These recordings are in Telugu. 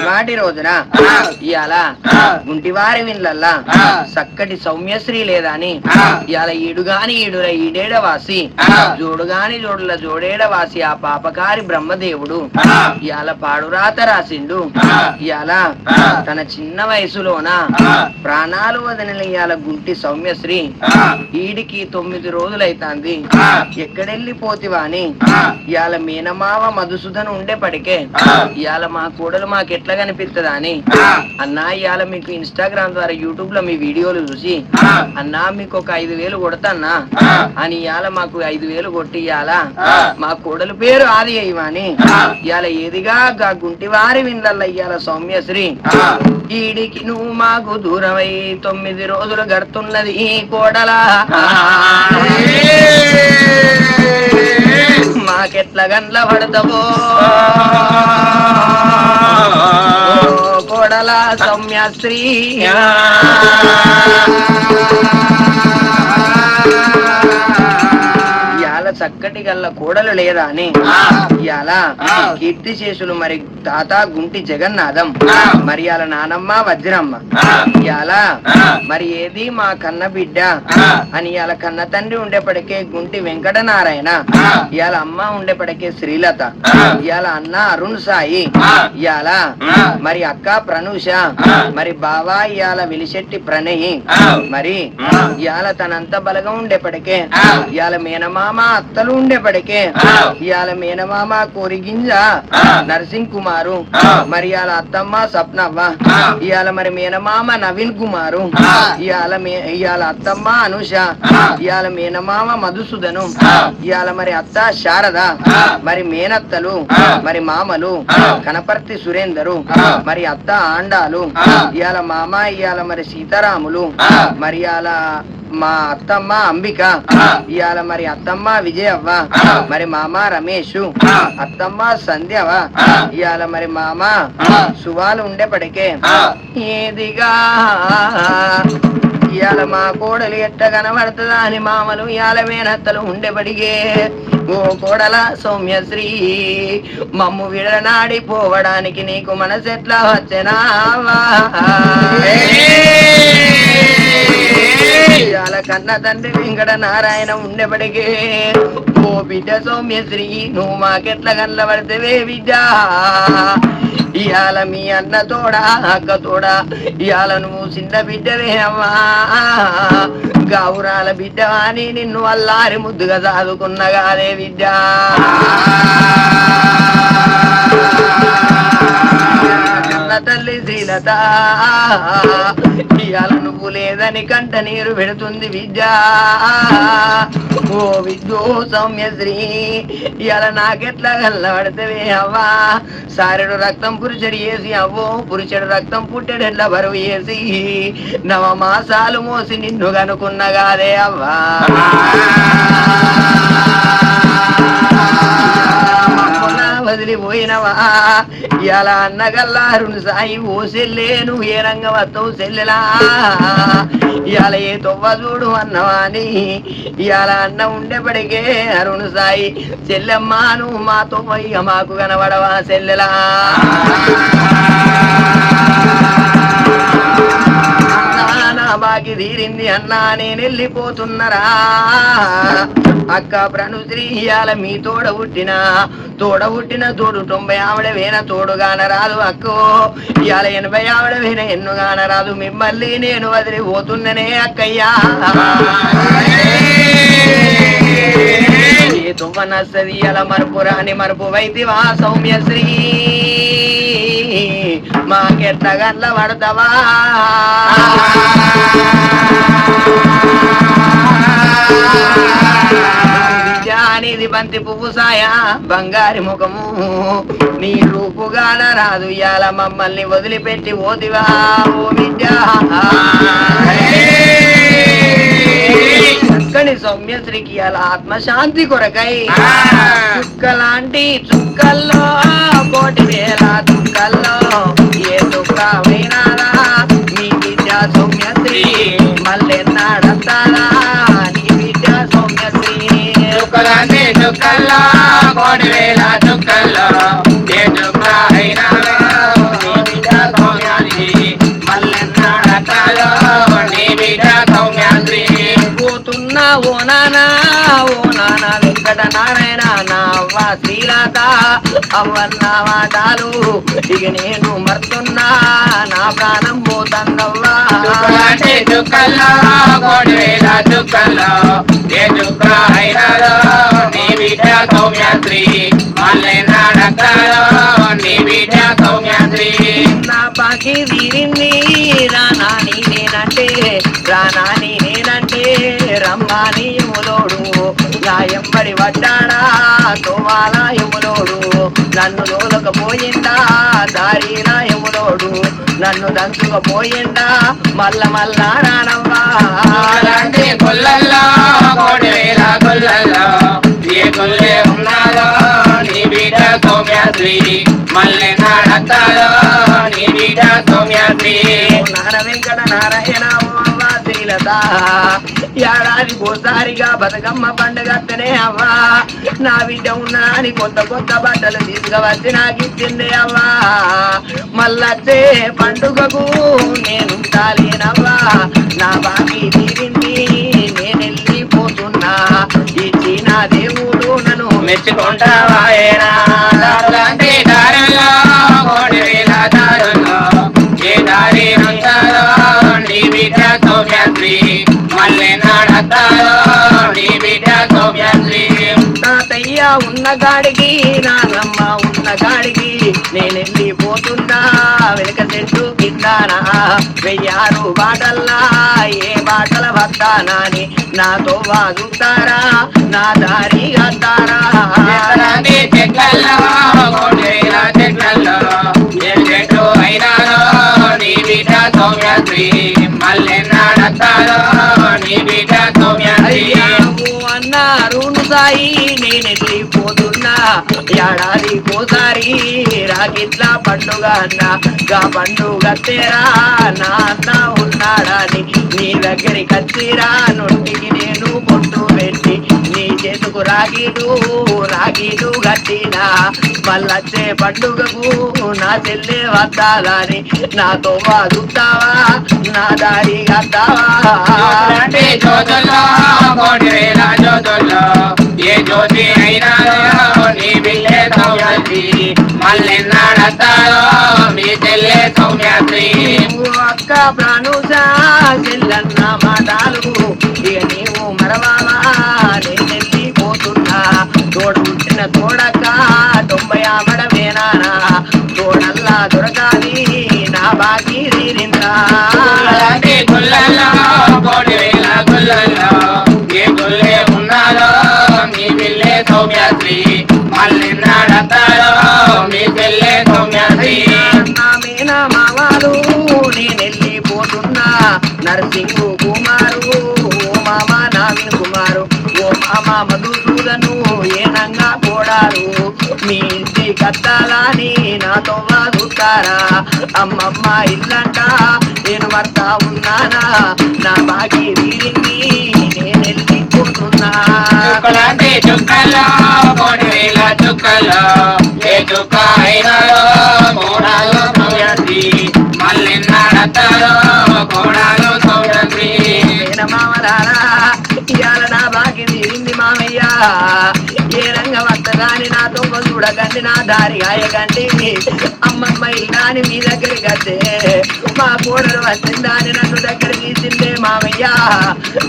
వాటి రోజున ఇవాళ గుంటివారి విన్లల్లా చక్కటి సౌమ్యశ్రీ లేదా అని ఇవాళ ఈడుగాని ఈడుల ఈడేడ వాసి జోడుగాని జోడుల జోడేడ వాసి ఆ పాపకారి బ్రహ్మదేవుడు ఇవాళ పాడురాత రాసిండు. ఇవాళ తన చిన్న వయసులోన ప్రాణాలు వదిలిన ఇవాళ గుంటి సౌమ్యశ్రీ ఈడికి తొమ్మిది రోజులైతాంది. ఎక్కడెళ్ళిపోతివా అని ఇవాళ మీనమావ మధుసూదన్ ఉండేపటికే ఇవాళ మా కూడలు మాకు ఎట్లా కనిపిస్తుందా అని? అన్నా ఇవాళ మీకు ఇన్స్టాగ్రామ్ ద్వారా యూట్యూబ్లో మీ వీడియోలు చూసి అన్నా మీకు ఒక ఐదు వేలు కొడతాన్నా అని ఇవాళ మాకు ఐదు వేలు కొట్టి ఇవాళ మా కూడలు పేరు ఆది అయ్యమని ఇవాళ ఏదిగా గా గుంటివారి విందల్ల ఇవాళ సౌమ్యశ్రీ. ఈడికి నువ్వు మాకు దూరమై తొమ్మిది రోజులు గడుతున్నది ఈ కోడలా. మాకెట్ల గండ్ల పడతావో? ఓ కోడల సౌమ్యశ్రీ ఇవాళ చక్కటి గల్ల కోడలు లేదా అని. ఇవాళ కీర్తి శేషులు మరి తాత గుంటి జగన్నాథం. మరి ఇవాళ నానమ్మ వజ్రమ్మ. ఇవాళ మరి ఏది మా కన్న బిడ్డ? అని ఇవాళ కన్న తండ్రి ఉండేపటికే గుంటి వెంకటనారాయణ. ఇవాళ అమ్మ ఉండేపటికే శ్రీలత. ఇవాళ అన్న అరుణ్ సాయి. ఇవాళ మరి అక్క ప్రనూష. మరి బావా ఇవాళ విలిశెట్టి ప్రణయ్. మరి ఇవాళ తనంత బలగా ఉండేపటికే ఇవాళ మేనమామ అత్తలు ఉండేపటికే ఇవాళ మేనమామ కోరిగింజ నరసింగ్ కుమారు మరి ఇవాళ అత్తమ్మ సప్నవ్వ ఇవాళ మరి మేనమామ నవీన్ కుమారు ఇవాళ ఇవాళ అత్తమ్మ అనుష ఇవాళ మేనమామ మధుసూదను ఇవాళ మరి అత్త శారద మరి మేనత్తలు మరి మామలు కనపర్తి సురేందరు మరి అత్త ఆండాలు ఇవాళ మామ ఇవాళ మరి సీతారాములు మరి ఇవాళ మా అత్తమ్మ అంబిక. ఇవాళ మరి అత్తమ్మ విజయవ్వ. మరి మామ రమేష్. అత్తమ్మ సంధ్యవ ఇవాళ మరి మామ సువాలు ఉండేపటికే. ఏదిగా. ఇవాళ మా కోడలు ఎట్ట కనబడుతుందా అని మామలు ఇవాళ మేనత్తలు ఉండేపడిగే ఓ కోడల సౌమ్యశ్రీ మమ్ము విడనాడి పోవడానికి నీకు మనసెట్లా వచ్చెనావా? ఇవాళ కన్న తండ్రి వెంకట నారాయణ ఉండేపడికే ఓ బిడ్డ సౌమ్యశ్రీ నువ్వు మాకెట్లా కనబడితేవే బిడ్డ? ఇవాళ మీ అన్న తోడా అక్క తోడా ఇవాళ నువ్వు చిన్న బిడ్డవే అమ్మా. గౌరాల బిడ్డ అని నిన్ను అల్లారి ముద్దుగా చదువుకున్నగానే బిడ్డ. తల్లి ఇవాళ నువ్వు లేదని కంట నీరు పెడుతుంది విద్య. ఓ విద్యో సౌమ్యశ్రీ ఇవాళ నాకెట్లా కల్లబడతవే అవ్వా? సారెడు రక్తం పురుషుడు వేసి అవ్వో పురుషుడు రక్తం పుట్టెడెట్ల బరువు వేసి నవ మాసాలు మోసి నిన్ను కనుకున్నగాదే అవ్వా. వదిలిపోయినవా ఇలా అన్నగల్లారుని సాయి ఓ సెల్లేను ఏ రంగ సెల్లెలా? ఇవాళ ఏ తొవ్వ చూడు అన్నవా అని ఇవాళ అన్న ఉండేపడికే అరుణు సాయి చెల్లెమ్మా నువ్వు మా తొవ్వ ఇక మాకు కనబడవా సెల్లెలా? అన్నా, బాకి తీరింది అన్నా నేను వెళ్ళిపోతున్నరా అక్క ప్రణుశ్రీ ఇయాల మీ తోడ పుట్టిన తోడ పుట్టిన తోడు తొంభై ఆవిడ వేన తోడుగాన రాదు అక్కో. ఇయాల ఎనభై ఆవిడ వేన ఎన్నుగాన రాదు మిమ్మల్ని నేను వదిలి పోతున్ననే అక్కయ్యా. ఏ తువ్వ నచ్చది అలా మరుపు రాని మరుపు వైతివా సౌమ్యశ్రీ మాకెట్ల గల్ల పడతావా? అనేది బంతి పువ్వు సాయ బంగారి ముఖము. నీ రూపుగాన రాదు ఇయాల మమ్మల్ని వదిలిపెట్టి ఓదివా ఓ విద్య. చక్కని సౌమ్యశ్రీకి అలా ఆత్మశాంతి కొరకై చుక్కలాంటి చుక్కల్లో కోటి వేల చుక్కల్లో ఏ చుక్క వినాలా నీ విద్య సౌమ్యశ్రీ మళ్ళీ నాడతారా దుఃఖంలో కోటి వేల దుఃఖంలో ఏ దుఃఖ అయినా పోతున్నావు నానా ఓ నానా వెంకట నారాయణ నా అవ్వ అవ్వన్న మాటలు ఇక నేను మర్తున్నా నా ప్రాణం పోతందవ్వా చుక్కలాంటి చుక్కల్లో కోటి వేల చుక్కల్లో ఏ చుక్క అయినాదో నీ బిడ్డ సౌమ్యశ్రీ మళ్ళీ నాడక్కలో నీ బిడ్డ సౌమ్యశ్రీ నా పాకి వీరింది రానాని నేనంటే రానాని నేనంటే రమ్మాని నా ఎంబడి వడ్డాడా తోమాల యములోడు నన్ను లోలకపోయిందా దారిలా యములోడు నన్ను దంచుకపోయిందా? మల్ల మల్ల రానవ్వా. వేల గుళ్ళల్లో ఏ గుళ్ళే ఉన్నాదో నీ బిడ్డ సౌమ్యశ్రీ మళ్ళీ నాడక్కలో నీ బిడ్డ నార వెంకట నారాయణ శ్రీలత ఏడాది ఓసారిగా బతుకమ్మ పండుగనే అవ్వా. నా బిడ్డ ఉన్నాని కొత్త కొత్త బట్టలు తీసుకువచ్చి నాకు ఇచ్చింది అవ్వా. మళ్ళొచ్చే పండుగకు నేను తాలేనవ్వా నా బాకీ తీరింది నేను వెళ్ళిపోతున్నా. ఇచ్చిన దేవుడు నన్ను మెచ్చుకుంటావాయనా. దారులంటే దారుల్లో దారులు. సౌమ్యశ్రీ మళ్ళీ నాడతాలో నీ బిడ్డ సౌమ్యశ్రీ తాతయ్య ఉన్న గాడికి నాన్నమ్మ ఉన్న గాడికి నేను వెళ్ళిపోతున్నా వెనక చెట్టు కిందానా వెయ్యారు బాటల్లా ఏ బాటల వస్తానని నాతో వాదుతారా నా దారి ఏ చెట్టు అయినాలో నీ బిడ్డ సౌమ్యశ్రీ మళ్ళీ నాడతాలో నీ బిడ్డ సౌమ్యశ్రీ అన్నారు సాయి నేను ఏడాది పోసారి రాగిట్ల పండుగ అన్న. గా పండుగ తేరా నా అన్న ఉన్నాడని నీ దగ్గరికి వచ్చిరా. నొట్టికి నేను పొట్టు చేతుకు రాగిడు రాగిడు గట్టినా మళ్ళొచ్చే పండుగకు నా చెల్లె వద్దాలని. నాతో వాదుతావా? నా దారి గద్దావా జ్యోతులంటే జ్యోతుల్లో కోటి వేల జ్యోతుల్లో. ఏ జ్యోతి అయినాదో నీ బిల్లే సౌమ్యశ్రీ. మళ్ళీ నాడతాలో మీ చెల్లె సౌమ్యశ్రీ. నువ్వు అక్క ప్రాణుషా చెల్లన్న మాటలు ఇక నీవు మరవాలా? తోడు పుట్టిన తోడక్క తొంభై ఆమడమేనానా తోడల్లా దొరకాలి నా బాకీ తీరిందా? నరసింహు కుమారు ఓ మామ నామిన్ కుమారు. ఓ మామ మధుసూదను కట్టాలని నాతో వాదుతారా అమ్మమ్మ ఇల్లంట నేను భర్త ఉన్నానా? నా బాగి వీరింది నేను వెళ్ళిపోతున్నా కోటి వేల ఏ చుక్క మళ్ళీ కోడాలు ఇవాళ నా మామయ్య. చూడగండి నా దారి ఆయగండి అమ్మమ్మ ఇల్లాని మీ దగ్గర వస్తే మా కూడలు వచ్చిందాని నన్ను దగ్గర తీసిందే మామయ్య.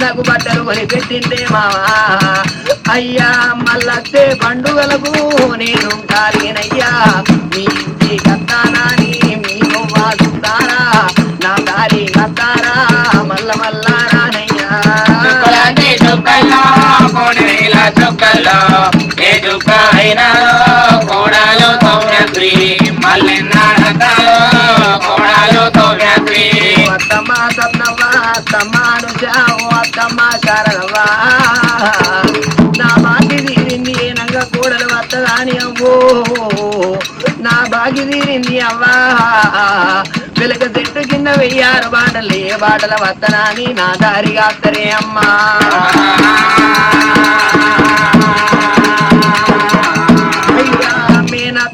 నాకు బట్టలు కొనిపెట్టిందే మామా. అయ్యా మళ్ళొచ్చే పండుగలకు నేను కాలినయ్యా. మీ ఇంటి కత్తానాని మీరు వాదుతారా నా దారి కత్తారా మల్ల మల్లారానయ్యా. రానయ్యా చుక్కలంటే చుక్కల్లో ఏ చుక్క అయినాలో సౌమ్యశ్రీ మళ్ళీ నడతాలో కోడాలు సౌమ్యశ్రీ నా బాగి తీరింది ఏనంగా కూడలు వత్తదాని అవ్వో. నా బాగి తీరింది అవ్వా. వెలక చెట్టు కింద వెయ్యారు బాటలు ఏ బాటల వత్తనాని నా దారి కాస్తరే అమ్మా.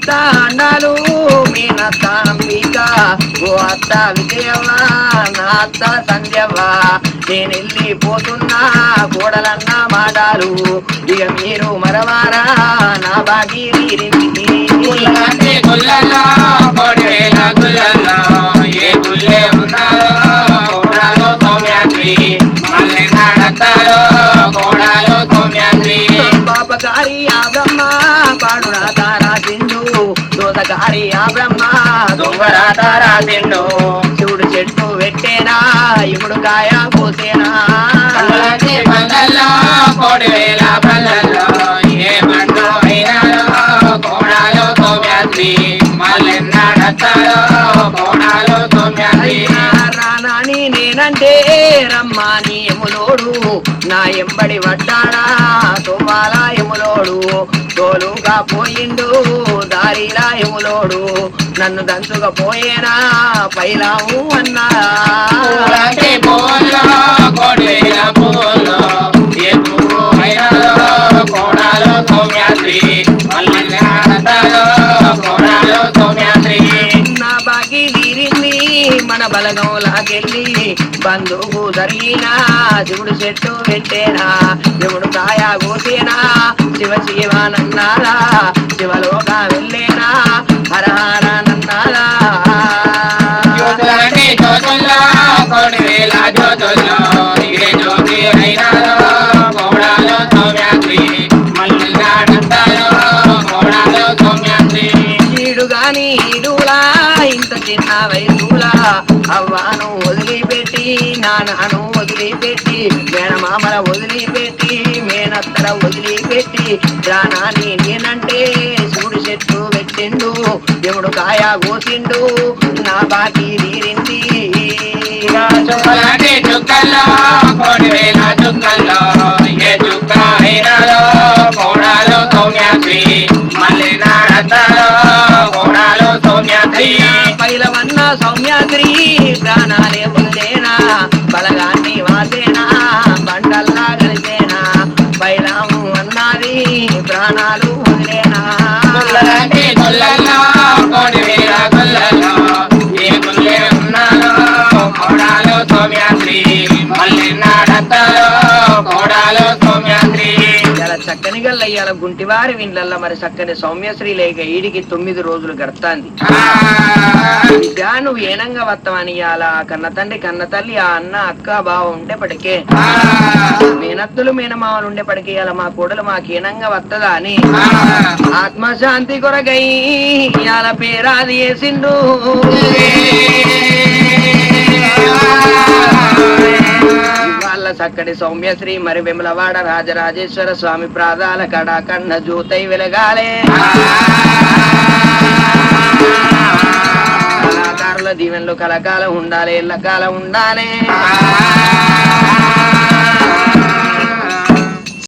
మేనత్త అండాలు మేనత్త అంబిక ఓ అత్త విజయవ్వ నా అత్త సంధ్యవ్వ నేను వెళ్ళిపోతున్నా కోడలన్న మాటలు. ఇక మీరు మరవారా నా బాగీరింది కోడివేల గుళ్ళల్లో ఏ గుళ్ళే ఉన్నారో కోడాలో సౌమ్యాద్రి. మళ్ళీ నడతారో కోడాలో సౌమ్యాద్రి. పాపకారి ఆ బ్రహ్మ పాడునా తారా సింధు దోసకారి ఆ బ్రహ్మ దొంగరాత రాసిండు శివుడు చెట్టు పెట్టేనా ఇముడు కాయ పోసేనా ఏ కోడాలో కోడాలో రానాని నేనంటే రమ్మాని ఎములోడు నా ఎంబడి వడ్డాడా తోమాల ఎములోడు తోలుగా పోయిండు. దారిలా ఎములోడు నన్ను దంచుగా పోయేనా పైలాము అన్నా పూలంటి పూల్లో కోడాలో సౌమ్యాద్రి. మన బలగంలాకెళ్ళి బంధువు జరిగినా శివుడు చెట్టు పెట్టేనా శివుడు కాయ కోసేనా శివ శివనన్నారా శివలోక వెళ్ళేనా హర హర నన్నారా జ్యోతుల్లో కోడివేల జ్యోతుల్లో ఏ జ్యోతి అయినారో నీడులా ఇంత చిన్న వయసులా. అవ్వాను వదిలిపెట్టి నాన్నను వదిలిపెట్టి మేనమామల వదిలిపెట్టి మేనత్తర వదిలిపెట్టి ప్రాణాన్ని నేనంటే శివుడు చెట్టు పెట్టిండు దేవుడు కాయ కోసిండు నా బాకీ తీరింది. చుక్కల్లో చుక్కల్లో ఏ చుక్క పైలవన్న సౌమ్యాద్రి ప్రాణాలే పొందేనా? బలగాన్ని వాసేనా? బండల్లా కలిసేనా బైలాము అన్నది ప్రాణాలు వదిలేనా? గుల్లలాంటి సౌమ్యాద్రి మళ్ళీ నడతారో చక్కని గల్ల ఇవాళ గుంటివారి విండ్లల్ల మరి చక్కని సౌమ్యశ్రీ లేక ఈడికి తొమ్మిది రోజులు గడతాంది. విద్యా నువ్వు ఏనంగా వస్తావని కన్న తండ్రి కన్న తల్లి ఆ అన్న అక్క బావ ఉండేపటికే. మేనత్తులు మేనమామలు ఉండేపటికి ఇలా మా కోడలు మాకేనంగా వత్తదా అని. ఆత్మశాంతి కొరకై ఇవాళ పేరాది వేసిండు. సక్కడి సౌమ్య శ్రీ మరి విమలవాడ రాజరాజేశ్వర స్వామి ప్రాదాల కడాకండ జూతై వెలగాలే. కళాకారుల దీవెనలు కలకాలం ఉండాలి ఎల్లకాలం ఉండాలి.